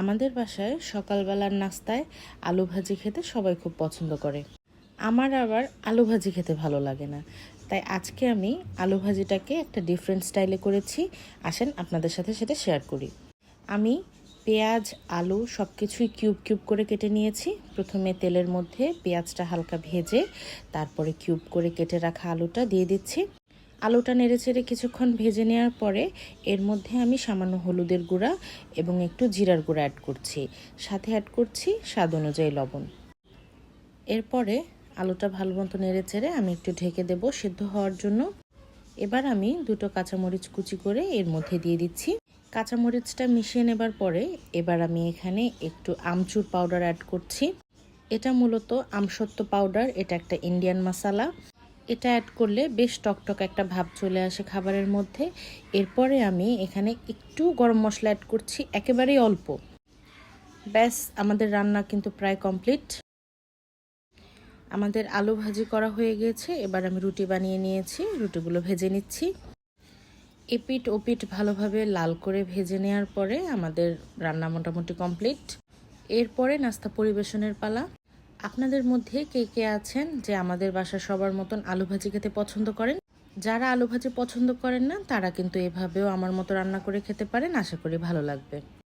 আমাদের বাসায় সকালবেলার নাস্তায় আলু ভাজি খেতে সবাই খুব পছন্দ করে। আমার আবার আলু ভাজি খেতে ভালো লাগে না। তাই আজকে আমি আলু ভাজিটাকে একটা ডিফারেন্ট স্টাইলে করেছি। আসেন আপনাদের সাথে সেটা শেয়ার করি। আমি পেঁয়াজ, আলু সব কিছুই কিউব কিউব করে কেটে নিয়েছি। প্রথমে তেলের মধ্যে পেঁয়াজটা হালকা ভেজে তারপরে কিউব করে কেটে রাখা আলুটা দিয়ে দিচ্ছি। আলুটা নেড়ে চেড়ে কিছুক্ষণ ভেজে নেওয়ার পরে এর মধ্যে আমি সামান্য হলুদের গুঁড়া এবং একটু জিরার গুঁড়া অ্যাড করছি। সাথে অ্যাড করছি স্বাদ অনুযায়ী লবণ। এরপরে আলুটা ভালো মতো নেড়ে চেড়ে আমি একটু ঢেকে দেব সেদ্ধ হওয়ার জন্য। এবার আমি দুটো কাঁচামরিচ কুচি করে এর মধ্যে দিয়ে দিচ্ছি। কাঁচামরিচটা মিশিয়ে নেবার পরে এবার আমি এখানে একটু আমচুর পাউডার অ্যাড করছি। এটা মূলত আমসত্ব পাউডার এটা একটা ইন্ডিয়ান মশালা এটা অ্যাড করলে বেশ টকটক একটা ভাব চলে আসে খাবারের মধ্যে। এরপরে আমি এখানে একটু গরম মশলা অ্যাড করছি, একেবারেই অল্প। ব্যাস, আমাদের রান্না কিন্তু প্রায় কমপ্লিট আমাদের আলু ভাজি করা হয়ে গিয়েছে এবার আমি রুটি বানিয়ে নিয়েছি, রুটিগুলো ভেজে নিচ্ছি। এপিট ওপিট ভালোভাবে লাল করে ভেজে নেওয়ার পরে আমাদের রান্না মোটামুটি কমপ্লিট এরপরে নাস্তা পরিবেশনের পালা। আপনাদের মধ্যে কে কে আছেন যে আমাদের বাসার সবার মতন আলু ভাজি খেতে পছন্দ করেন? যারা আলু ভাজি পছন্দ করেন না, তারা কিন্তু এভাবেও আমার মতো রান্না করে খেতে পারেন। আশা করি ভালো লাগবে।